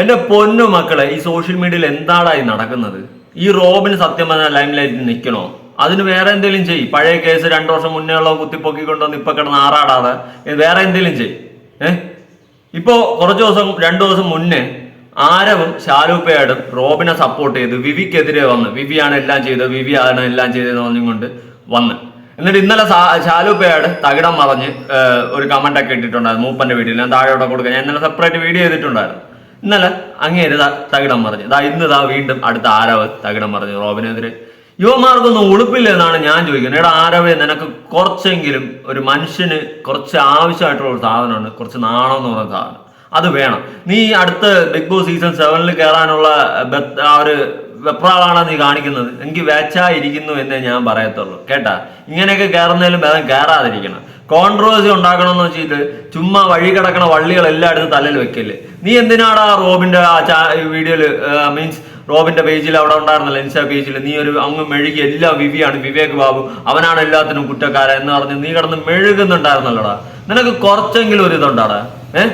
എന്റെ പൊന്നു മക്കളെ ഈ സോഷ്യൽ മീഡിയയിൽ എന്താടായി നടക്കുന്നത്? ഈ റോബിന് സത്യം പറഞ്ഞാൽ ലൈം ലൈറ്റിൽ നിൽക്കണോ അതിന് വേറെ എന്തെങ്കിലും ചെയ് പഴയ കേസ് രണ്ടു വർഷം മുന്നേ ഉള്ള കുത്തിപ്പൊക്കിക്കൊണ്ടുവന്ന് ഇപ്പൊ കിടന്ന് ആറാടാതെ. വേറെ എന്തെങ്കിലും ചെയ് ഏഹ് ഇപ്പോ കുറച്ച് ദിവസം രണ്ടു ദിവസം മുന്നേ ആരവും ഷാരൂപ്പയാടും റോബിനെ സപ്പോർട്ട് ചെയ്ത് വിവിക്കെതിരെ വന്ന് വിവിയാണ് എല്ലാം ചെയ്തത് ആണ് എല്ലാം ചെയ്തതെന്ന് പറഞ്ഞുകൊണ്ട് വന്ന്. എന്നിട്ട് ഇന്നലെ ഷാലൂപ്പയായിട്ട് തകിടം മറഞ്ഞ് ഒരു കമന്റ് ഒക്കെ ഇട്ടിട്ടുണ്ടായിരുന്നു മൂപ്പന്റെ വീഡിയോ ഞാൻ താഴെ കൊടുക്കുക കൊടുക്കാം ഞാൻ ഇന്നലെ സെപ്പറേറ്റ് വീഡിയോ ചെയ്തിട്ടുണ്ടായിരുന്നു. ഇന്നലെ അങ്ങേര് തകിടം പറഞ്ഞു ഇതാ ഇന്ന് ഇതാ വീണ്ടും അടുത്ത ആരവ് തകിടം പറഞ്ഞു റോബിനെതിരെ. യുവമാർക്കൊന്നും ഉളുപ്പില്ല എന്നാണ് ഞാൻ ചോദിക്കുന്നത്. എടാ ആരവേ നിനക്ക് കുറച്ചെങ്കിലും ഒരു മനുഷ്യന് കുറച്ച് ആവശ്യമായിട്ടുള്ള ഒരു സാധനമാണ് കുറച്ച് നാണം എന്ന് പറയുന്ന സാധനം. അത് വേണം. നീ അടുത്ത ബിഗ് ബോസ് സീസൺ സെവനിൽ കയറാനുള്ള ആ ഒരു വെപ്രാളാണ് നീ കാണിക്കുന്നത്? എനിക്ക് വേച്ചായിരിക്കുന്നു എന്നേ ഞാൻ പറയത്തുള്ളൂ. കേട്ടാ? ഇങ്ങനെയൊക്കെ കയറുന്നതിലും ഭേദം കയറാതിരിക്കണം കോൺട്രവേഴ്സി ഉണ്ടാക്കണമെന്ന് വെച്ചിട്ട് ചുമ്മാ വഴി കിടക്കണ വള്ളികൾ എല്ലായിടത്തും തലയിൽ വെക്കല്ലേ? നീ എന്തിനാടാ റോബിന്റെ ആ വീഡിയോയിൽ മീൻസ് റോബിന്റെ പേജിൽ അവിടെ ഉണ്ടായിരുന്നല്ലോ ഇൻസ്റ്റാ പേജിൽ നീ ഒരു അങ്ങ് മെഴുകി എല്ലാ വിവിയാണ് വിവേക് ബാബു. അവനാണ് എല്ലാത്തിനും കുറ്റക്കാരൻ എന്ന് പറഞ്ഞ് നീ കിടന്ന് മെഴുകുന്നുണ്ടായിരുന്നല്ലോടാ. നിനക്ക് കുറച്ചെങ്കിലും ഒരു ഇതുണ്ടാടാ. ഏഹ്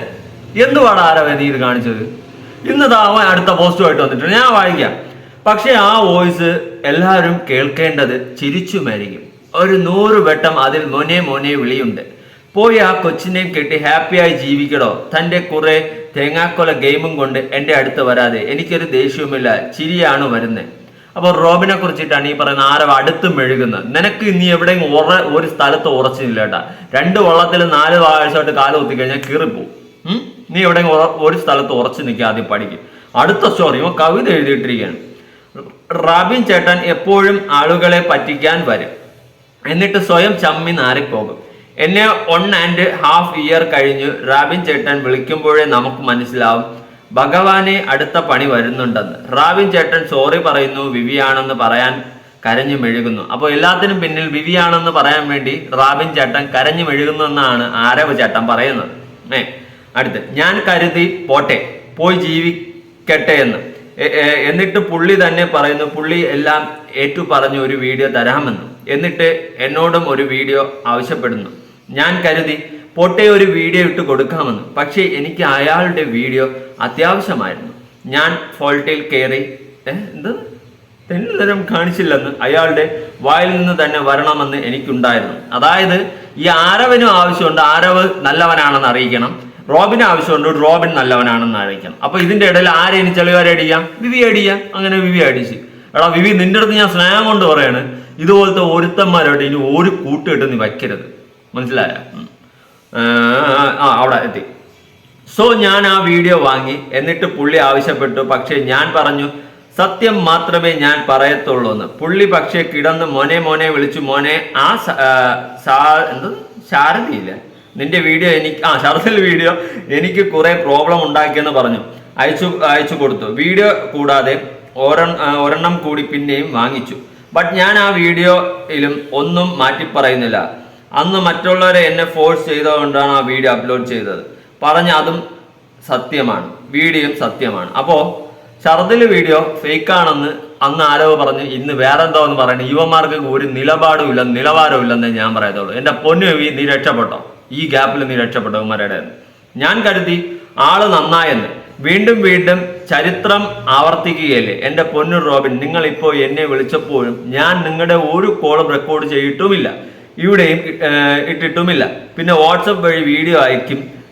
എന്തുവാടാ ആരവേ നീ ഇത് കാണിച്ചത്? ഇന്ന് ദാ അവൻ അടുത്ത പോസ്റ്റുമായിട്ട് വന്നിട്ടുണ്ട്. ഞാൻ വായിക്കാം. പക്ഷെ ആ വോയിസ് എല്ലാവരും കേൾക്കേണ്ടത് ചിരിച്ചു മരിക്കും ഒരു നൂറ് വട്ടം അതിൽ മോനെ മോനെ വിളിയുണ്ട്. പോയി ആ കൊച്ചിനെയും കെട്ടി ഹാപ്പിയായി ജീവിക്കടോ. തന്റെ കുറെ തേങ്ങാക്കൊല ഗെയിമും കൊണ്ട് എന്റെ അടുത്ത് വരാതെ എനിക്കൊരു ദേഷ്യവുമില്ല. ചിരിയാണ് വരുന്നത് അപ്പോൾ റോബിനെ കുറിച്ചിട്ടാണ് ഈ പറയുന്ന ആരവ അടുത്ത് മെഴുകുന്നത്. നിനക്ക് ഇനി എവിടെയും ഉറ ഒരു സ്ഥലത്ത് ഉറച്ചില്ല കേട്ടാ. രണ്ട് വള്ളത്തിൽ നാല് ആഴ്ചയായിട്ട് കാൽ കുത്തി കഴിഞ്ഞാൽ കീറിപ്പോ? നീ എവിടെയും ഒരു സ്ഥലത്ത് ഉറച്ചു നിൽക്കുക ആദ്യം പഠിക്കും. അടുത്ത സ്റ്റോറി ഇവ കവിത എഴുതിയിട്ടിരിക്കുകയാണ്. റാബിൻ ചേട്ടൻ എപ്പോഴും ആളുകളെ പറ്റിക്കാൻ വരും. എന്നിട്ട് സ്വയം ചമ്മി നാറിപ്പോകും. എന്നെ വൺ ആൻഡ് ഹാഫ് ഇയർ കഴിഞ്ഞു റാബിൻ ചേട്ടൻ വിളിക്കുമ്പോഴേ നമുക്ക് മനസ്സിലാവും ഭഗവാനെ അടുത്ത പണി വരുന്നുണ്ടെന്ന്. റാബിൻ ചേട്ടൻ സോറി പറയുന്നു വിവിയാണെന്ന് പറയാൻ കരഞ്ഞു മെഴുകുന്നു. അപ്പോൾ എല്ലാത്തിനും പിന്നിൽ വിവിയാണെന്ന് പറയാൻ വേണ്ടി റാബിൻ ചേട്ടൻ കരഞ്ഞു മെഴുകുന്നു എന്നാണ് ആരവ് ചേട്ടൻ പറയുന്നത്. ഏ അടുത്ത്. ഞാൻ കരുതി പോട്ടെ പോയി ജീവിക്കട്ടെ എന്ന്. എന്നിട്ട് പുള്ളി തന്നെ പറയുന്നു പുള്ളി എല്ലാം ഏറ്റു പറഞ്ഞു ഒരു വീഡിയോ തരാമെന്ന്. എന്നിട്ട് എന്നോടും ഒരു വീഡിയോ ആവശ്യപ്പെടുന്നു. ഞാൻ കരുതി പൊട്ടെ ഒരു വീഡിയോ ഇട്ട് കൊടുക്കാമെന്ന്. പക്ഷേ എനിക്ക് അയാളുടെ വീഡിയോ അത്യാവശ്യമായിരുന്നു. ഞാൻ ഫോൾട്ടിൽ കയറി എന്ത്? തെന്നിതരം കാണിച്ചില്ലെന്ന് അയാളുടെ വായിൽ നിന്ന് തന്നെ വരണമെന്ന് എനിക്കുണ്ടായിരുന്നു. അതായത് ഈ ആരവനും ആവശ്യമുണ്ട്. ആരവ് നല്ലവനാണെന്ന് അറിയിക്കണം. റോബിന് ആവശ്യമുണ്ട്. റോബിൻ നല്ലവനാണെന്ന് അറിയിക്കണം. അപ്പൊ ഇതിന്റെ ഇടയിൽ ആരെയും ചെളിവാരെ അടിക്കാം വിവി അടിക്കാം അങ്ങനെ വിവി അടിച്ച്. എടാ വിവി നിന്റെ അടുത്ത് ഞാൻ സ്നേഹം കൊണ്ട് പറയാണ് ഇതുപോലത്തെ ഒരുത്തന്മാരോട് ഇനി ഒരു കൂട്ടുകെട്ട് നീ വയ്ക്കരുത്. മനസ്സിലായ? ആ അവിടെ എത്തി. സോ ഞാൻ ആ വീഡിയോ വാങ്ങി. എന്നിട്ട് പുള്ളി ആവശ്യപ്പെട്ടു. പക്ഷേ ഞാൻ പറഞ്ഞു സത്യം മാത്രമേ ഞാൻ പറയത്തുള്ളൂ എന്ന്. പുള്ളി പക്ഷേ കിടന്ന് മോനെ മോനെ വിളിച്ചു. മോനെ ആ എന്താ? ശാരദയില്ല? നിന്റെ വീഡിയോ എനിക്ക് ആ ശരദിൽ വീഡിയോ എനിക്ക് കുറെ പ്രോബ്ലം ഉണ്ടാക്കിയെന്ന് പറഞ്ഞു. അയച്ചു അയച്ചു കൊടുത്തു. വീഡിയോ കൂടാതെ ഒരെണ്ണം കൂടി പിന്നെയും വാങ്ങിച്ചു. ബട്ട് ഞാൻ ആ വീഡിയോയിലും ഒന്നും മാറ്റി പറയുന്നില്ല അന്ന് മറ്റുള്ളവരെ എന്നെ ഫോഴ്സ് ചെയ്തുകൊണ്ടാണ് ആ വീഡിയോ അപ്ലോഡ് ചെയ്തത്. പറഞ്ഞ അതും സത്യമാണ്. വീഡിയോയും സത്യമാണ്. അപ്പോൾ ഷർദിൽ വീഡിയോ ഫേക്കാണെന്ന് അന്ന് ആരോ പറഞ്ഞു ഇന്ന് വേറെ എന്തോ എന്ന് പറയുന്നത് യുവമാർക്ക് ഒരു നിലപാടും ഇല്ല നിലവാരവും ഇല്ലെന്നേ ഞാൻ പറയത്തുള്ളൂ. എന്റെ പൊന്നു എവി നീ രക്ഷപ്പെട്ടോ? ഈ ഗ്യാപ്പിൽ നീ രക്ഷപ്പെട്ടോ ഉമ്മരുടെ ഞാൻ കരുതി ആൾ നന്നായെന്ന്. വീണ്ടും വീണ്ടും ചരിത്രം ആവർത്തിക്കുകയല്ലേ? എന്റെ പൊന്നു റോബിൻ നിങ്ങൾ ഇപ്പോൾ എന്നെ വിളിച്ചപ്പോഴും ഞാൻ നിങ്ങളുടെ ഒരു കോളും റെക്കോർഡ് ചെയ്തിട്ടുമില്ല. ഇവിടെയും ഇട്ടിട്ടുമില്ല. പിന്നെ വാട്സപ്പ് വഴി വീഡിയോ അയക്കും.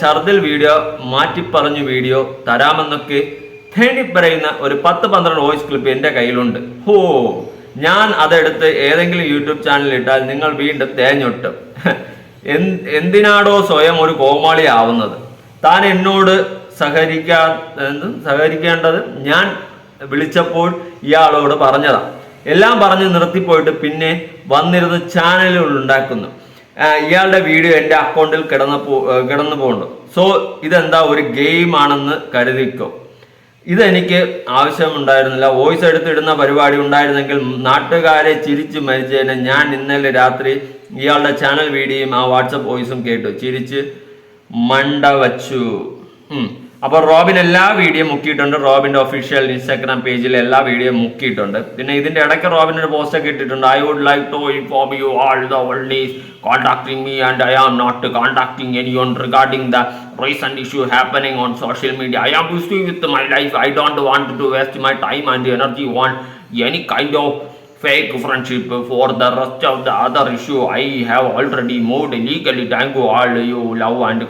ഷർദിൽ വീഡിയോ മാറ്റിപ്പറഞ്ഞു വീഡിയോ തരാമെന്നൊക്കെ തേടി പറയുന്ന ഒരു പത്ത് പന്ത്രണ്ട് വോയിസ് ക്ലിപ്പ് എന്റെ കയ്യിലുണ്ട്. ഹോ ഞാൻ അതെടുത്ത് ഏതെങ്കിലും യൂട്യൂബ് ചാനലിൽ ഇട്ടാൽ നിങ്ങൾ വീണ്ടും തേഞ്ഞൊട്ടും. എന്ത്- എന്തിനാടോ സ്വയം ഒരു കോമാളി ആവുന്നത്? താൻ എന്നോട് സഹകരിക്കാ സഹകരിക്കേണ്ടത്? ഞാൻ വിളിച്ചപ്പോൾ ഇയാളോട് പറഞ്ഞതാ. എല്ലാം പറഞ്ഞ് നിർത്തിപ്പോയിട്ട് പിന്നെ വന്നിരുന്ന് ചാനലുകൾ ഉണ്ടാക്കുന്നു. ഇയാളുടെ വീഡിയോ എന്റെ അക്കൗണ്ടിൽ കിടന്ന് പോ കിടന്നു പോകുന്നു സോ ഇതെന്താ ഒരു ഗെയിം ആണെന്ന് കരുതിക്കോ? ഇതെനിക്ക് ആവശ്യമുണ്ടായിരുന്നില്ല. വോയിസ് എടുത്തിടുന്ന പരിപാടി ഉണ്ടായിരുന്നെങ്കിൽ നാട്ടുകാരെ ചിരിച്ച് മരിച്ചതിന് ഞാൻ ഇന്നലെ രാത്രി ഇയാളുടെ ചാനൽ വീഡിയോയും ആ വാട്സപ്പ് വോയിസും കേട്ടു. ചിരിച്ച് മണ്ട വച്ചു. അപ്പോൾ റോബിൻ എല്ലാ വീഡിയോ മുക്കിയിട്ടുണ്ട്. റോബിന്റെ ഒഫീഷ്യൽ ഇൻസ്റ്റാഗ്രാം പേജിൽ എല്ലാ വീഡിയോ മുക്കിയിട്ടുണ്ട്. പിന്നെ ഇതിന്റെ ഇടയ്ക്ക് റോബിൻ ഒരു പോസ്റ്റ് ഒക്കെ ഇട്ടിട്ടുണ്ട്. I would like to inform you all the oldies contacting me and I am not contacting anyone regarding the recent issue happening on social media I am busy with my life I don't want to waste my time and energy on any kind of fake friendship for the rest of the the other I have have already legally legally. Thank you all you love and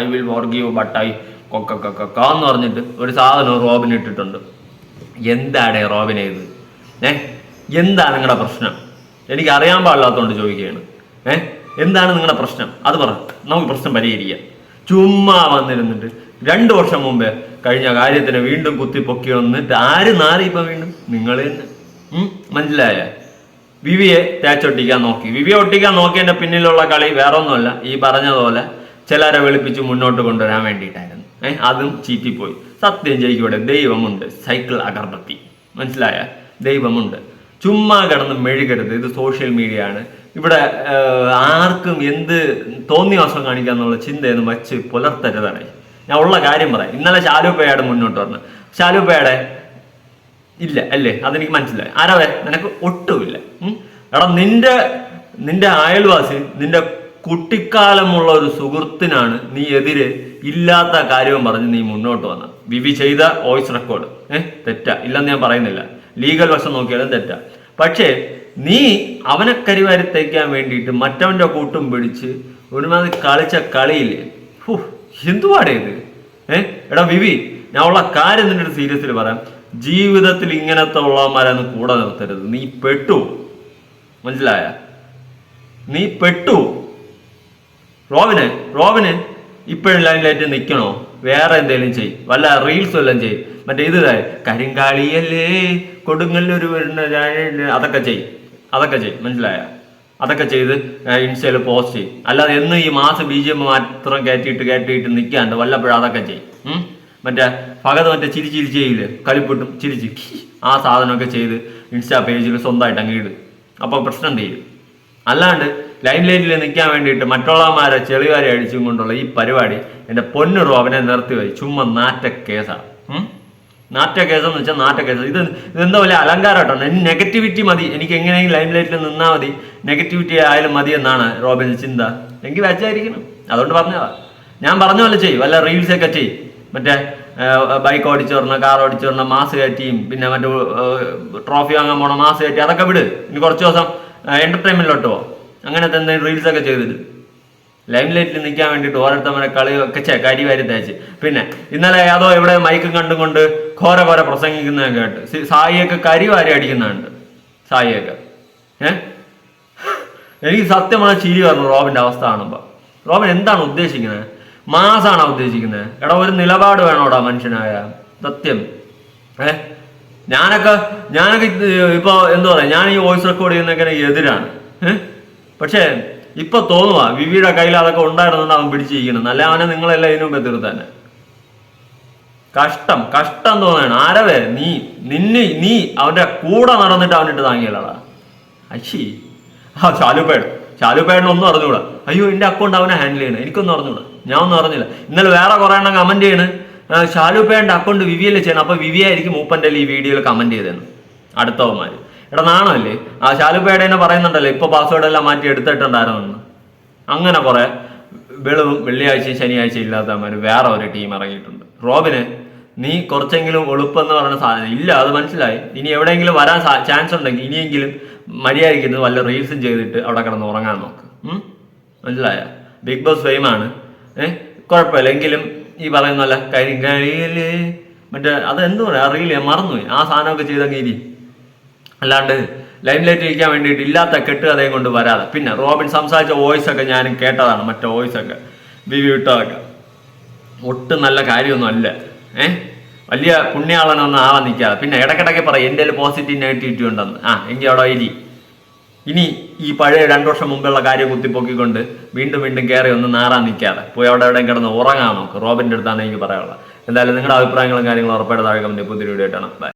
I will will you but i കൊക്ക കൊക്ക ക എന്ന് പറഞ്ഞിട്ട് ഒരു സാധനം Robin ഇട്ടിട്ടുണ്ട് എന്താണ് റോബിനെ ഇത് ഏ എന്താണ് നിങ്ങളുടെ പ്രശ്നം എനിക്ക് അറിയാൻ പാടില്ലാത്തതുകൊണ്ട് ചോദിക്കുകയാണ് ഏ എന്താണ് നിങ്ങളുടെ പ്രശ്നം അത് പറ നമുക്ക് പ്രശ്നം പരിഹരിക്കാം ചുമ്മാ വന്നിരുന്നിട്ട് രണ്ടു വർഷം മുമ്പേ കഴിഞ്ഞ കാര്യത്തിന് വീണ്ടും കുത്തി പൊക്കി വന്നിട്ട് ആര് നാറി ഇപ്പൊ വീണ്ടും നിങ്ങൾ തന്നെ മനസ്സിലായ വിവിയെ തേച്ചൊട്ടിക്കാൻ നോക്കി വിവിയെ ഒട്ടിക്കാൻ നോക്കിയതിന്റെ പിന്നിലുള്ള കളി വേറൊന്നുമല്ല ഈ പറഞ്ഞതുപോലെ ചിലരെ വെളുപ്പിച്ച് മുന്നോട്ട് കൊണ്ടുവരാൻ വേണ്ടിയിട്ടായിരുന്നു അതും ചീറ്റിപ്പോയി. സത്യം ജയിക്കൂടെ ദൈവമുണ്ട്. സൈക്കിൾ അഗർബത്തി മനസ്സിലായ? ദൈവമുണ്ട്. ചുമ്മാ കിടന്ന് മെഴുകരുത്. ഇത് സോഷ്യൽ മീഡിയ ആണ് ഇവിടെ ആർക്കും എന്ത് തോന്നിവാസം കാണിക്കാന്നുള്ള ചിന്തയൊന്നും വച്ച് പുലർത്തരുതാണ് ഞാൻ ഉള്ള കാര്യം പറയാം. ഇന്നലെ ശാലുപ്പയുടെ മുന്നോട്ട് വന്നു. ശാലുപ്പയുടെ ഇല്ല അല്ലേ? അതെനിക്ക് മനസ്സിലായി. ആരാവേ നിനക്ക് ഒട്ടുമില്ല? എടാ നിന്റെ നിന്റെ അയൽവാസി നിന്റെ കുട്ടിക്കാലമുള്ള ഒരു സുഹൃത്തിനാണ് നീ എതിരെ ഇല്ലാത്ത കാര്യവും പറഞ്ഞ് നീ മുന്നോട്ട് വന്ന. വിവി ചെയ്ത വോയിസ് റെക്കോർഡ്. ഏഹ് തെറ്റാ. ഇല്ലെന്ന് ഞാൻ പറയുന്നില്ല. ലീഗൽ വശം നോക്കിയാലും തെറ്റ. പക്ഷേ നീ അവനെ കരിവാരി തേക്കാൻ വേണ്ടിയിട്ട് മറ്റവന്റെ കൂട്ടും പിടിച്ച് ഒരുമാതിരി കളിച്ച കളിയില്ലേ? ഹൂ എന്തുവാടേ ഇത്? ഏ എടാ വിവി ഞാൻ ഉള്ള കാര്യം നിന്റെ ഒരു സീരിയസിൽ പറയാം. ജീവിതത്തിൽ ഇങ്ങനത്തെ ഉള്ളവന്മാരൊന്നും കൂടെ നിർത്തരുത്. നീ പെട്ടു. മനസ്സിലായ? നീ പെട്ടു. റോബിന് റോബിന്. ഇപ്പോഴും ലൈനിലായിട്ട് നിൽക്കണോ വേറെ എന്തെങ്കിലും ചെയ്യും വല്ല റീൽസ് വല്ലതും ചെയ്യും മറ്റേ ഇത് ദേ, കരിങ്കാളിയല്ലേ കൊടുങ്ങല്ലൊരു അതൊക്കെ ചെയ്യും അതൊക്കെ ചെയ്യും മനസ്സിലായ? അതൊക്കെ ചെയ്ത് ഇൻസ്റ്റയിൽ പോസ്റ്റ് ചെയ്യും അല്ലാതെ എന്ന് ഈ മാസം ബി ജി എം മാത്രം കയറ്റിയിട്ട് കയറ്റിയിട്ട് നിൽക്കാണ്ട് വല്ലപ്പോഴും അതൊക്കെ ചെയ്യും? മറ്റേ ഭഗത് മറ്റേ ചിരി ചിരി ചെയ്യില്ലേ? കളിപ്പിട്ടും ചിരിച്ച് ആ സാധനമൊക്കെ ചെയ്ത് ഇൻസ്റ്റാ പേജിൽ സ്വന്തമായിട്ട് അങ്ങ് ഇടും. അപ്പോൾ പ്രശ്നം തീരും അല്ലാണ്ട് ലൈൻ ലൈറ്റിൽ നിൽക്കാൻ വേണ്ടിയിട്ട് മറ്റുള്ളവന്മാരെ ചെളിവാരി അടിച്ചും കൊണ്ടുള്ള ഈ പരിപാടി എന്റെ പൊന്നു റോബിനെ നിർത്തി പോയി ചുമ്മാ നാറ്റ കേസാണ്? നാറ്റ കേസെന്ന് വെച്ചാൽ നാറ്റ കേസ്. ഇത് ഇതെന്താ വലിയ അലങ്കാരമായിട്ടാണ് നെഗറ്റിവിറ്റി മതി. എനിക്ക് എങ്ങനെയെങ്കിലും ലൈം ലൈറ്റിൽ നിന്നാൽ മതി. നെഗറ്റിവിറ്റി ആയാലും മതി എന്നാണ് റോബിൻ ചിന്ത. എനിക്ക് വെച്ചായിരിക്കണം അതുകൊണ്ട് പറഞ്ഞതാ. ഞാൻ പറഞ്ഞ പോലെ ചെയ്യും. വല്ല റീൽസ് ഒക്കെ ചെയ്യും. മറ്റേ ബൈക്ക് ഓടിച്ചു വരണം കാർ ഓടിച്ചു വരണം മാസ് കയറ്റിയും പിന്നെ മറ്റേ ട്രോഫി വാങ്ങാൻ പോകണം മാസ് കയറ്റി അതൊക്കെ വിട്. ഇനി കുറച്ച് ദിവസം എന്റർടൈൻമെന്റിലോട്ട് പോ. അങ്ങനത്തെ എന്തെങ്കിലും റീൽസ് ഒക്കെ ചെയ്തിട്ട്. ലൈം ലൈറ്റിൽ നിൽക്കാൻ വേണ്ടിയിട്ട് ഓരോരുത്തവരെ കളി ഒക്കെ ചേ കരി വാരി തേച്ച്. പിന്നെ ഇന്നലെ ഏതോ ഇവിടെ മൈക്കും കണ്ടും കൊണ്ട് ഘോര ഘോര പ്രസംഗിക്കുന്ന കേട്ട്. സായിയൊക്കെ കരി വാരി അടിക്കുന്നുണ്ട്. സായിയൊക്കെ. ഏഹ് എനിക്ക് സത്യമാണ് ചിരി പറഞ്ഞു റോബിന്റെ അവസ്ഥ കാണുമ്പോൾ റോബിൻ എന്താണ് ഉദ്ദേശിക്കുന്നത്? മാസാണോ ഉദ്ദേശിക്കുന്നത്? എടാ ഒരു നിലപാട് വേണോടാ മനുഷ്യനായ. സത്യം. ഏ? ഞാനൊക്കെ ഞാനൊക്കെ ഇപ്പൊ എന്താ ഞാൻ ഈ വോയിസ് റെക്കോർഡ് ചെയ്യുന്നൊക്കെ എതിരാണ്. ഏ? പക്ഷേ ഇപ്പൊ തോന്നുവാ വിവിയുടെ കയ്യിൽ അതൊക്കെ ഉണ്ടായിരുന്നെന്ന് അവൻ പിടിച്ചിരിക്കണം അല്ല അവനെ നിങ്ങളെല്ലാം ഇതിനു മുമ്പേ തീർത്താനെ? കഷ്ടം കഷ്ടം തോന്നാണ് ആരവേ നീ നിന്നെ നീ അവന്റെ കൂടെ നടന്നിട്ട് അവനിട്ട് താങ്ങിയല്ലടാ അശി ആ ശാലുപേട് ശാലുപേടിന് ഒന്നും അറിഞ്ഞൂടാ. അയ്യോ എന്റെ അക്കൗണ്ട് അവനെ ഹാൻഡിൽ ചെയ്യണം. എനിക്കൊന്നും അറിഞ്ഞൂടാ. ഞാൻ ഒന്നും അറിഞ്ഞില്ല. ഇന്നലെ വേറെ കുറെ എണ്ണം കമന്റ് ചെയ്യണ്. ഷാലുപ്പേന്റെ അക്കൗണ്ട് വിവിയല്ലേ ചെയ്യണം? അപ്പൊ വിവിയായിരിക്കും മൂപ്പന്റെ ഈ വീഡിയോയിൽ കമന്റ് ചെയ്തതെന്ന് അടുത്തവന്മാര്. എടാ നാണമല്ലേ ആ ശാലുപേടേനെ പറയുന്നുണ്ടല്ലോ ഇപ്പൊ പാസ്വേഡ് എല്ലാം മാറ്റി എടുത്തിട്ടുണ്ടായിരുന്നു അങ്ങനെ കുറെ വെളിവും വെള്ളിയാഴ്ചയും ശനിയാഴ്ചയും ഇല്ലാത്തമാര് വേറെ ഒരു ടീം ഇറങ്ങിയിട്ടുണ്ട്. റോബിന് നീ കുറച്ചെങ്കിലും എളുപ്പമെന്ന് പറയുന്ന സാധനം ഇല്ല അത് മനസ്സിലായി. ഇനി എവിടെയെങ്കിലും വരാൻ ചാൻസ് ഉണ്ടെങ്കിൽ ഇനിയെങ്കിലും മര്യാദയ്ക്കുന്നത് വല്ല റീൽസും ചെയ്തിട്ട് അവിടെ കിടന്ന് ഉറങ്ങാൻ നോക്ക്. മനസ്സിലായ? ബിഗ് ബോസ് ഫെയിമാണ് ഏഹ് കുഴപ്പമില്ല. എങ്കിലും ഈ പറയുന്ന പോലെ കരിങ്കാളിയല്ലേ മറ്റേ അത് എന്തു പറയാ? അറിയില്ല മറന്നുപോയി. ആ സാധനമൊക്കെ ചെയ്തങ്ങ് ഇരി. അല്ലാണ്ട് ലൈം ലൈറ്റ് ഇരിക്കാൻ വേണ്ടിയിട്ട് ഇല്ലാത്ത കെട്ട് കഥയും കൊണ്ട് വരാതെ. പിന്നെ റോബിൻ സംസാരിച്ച വോയിസ് ഒക്കെ ഞാനും കേട്ടതാണ് മറ്റേ വോയിസ് ഒക്കെ. വിവി വിട്ടതൊക്കെ. ഒട്ടും നല്ല കാര്യമൊന്നും അല്ല. ഏഹ് വലിയ പുണ്യാളനൊന്നും ആവാൻ നിൽക്കാതെ. പിന്നെ ഇടയ്ക്കിടയ്ക്ക് പറയും എന്റെ പോസിറ്റീവ് നെഗറ്റിവിറ്റി ഉണ്ടെന്ന്. ആ എങ്കിൽ അവിടെ ഇരി. ഇനി ഈ പഴയ രണ്ടു വർഷം മുമ്പുള്ള കാര്യം കുത്തിപ്പൊക്കിക്കൊണ്ട് വീണ്ടും വീണ്ടും കയറി ഒന്ന് നാറാൻ നിൽക്കാതെ. പോയി അവിടെ എവിടെയും കിടന്ന് ഉറങ്ങാൻ നോക്ക്. റോബിന്റെ അടുത്താണ് എനിക്ക് പറയാനുള്ളത്. എന്തായാലും നിങ്ങളുടെ അഭിപ്രായങ്ങളും കാര്യങ്ങളും ഉറപ്പായിട്ട് താഴെ കമ്പനി പുതിയ വീഡിയോ ആയിട്ടാണ് ബൈ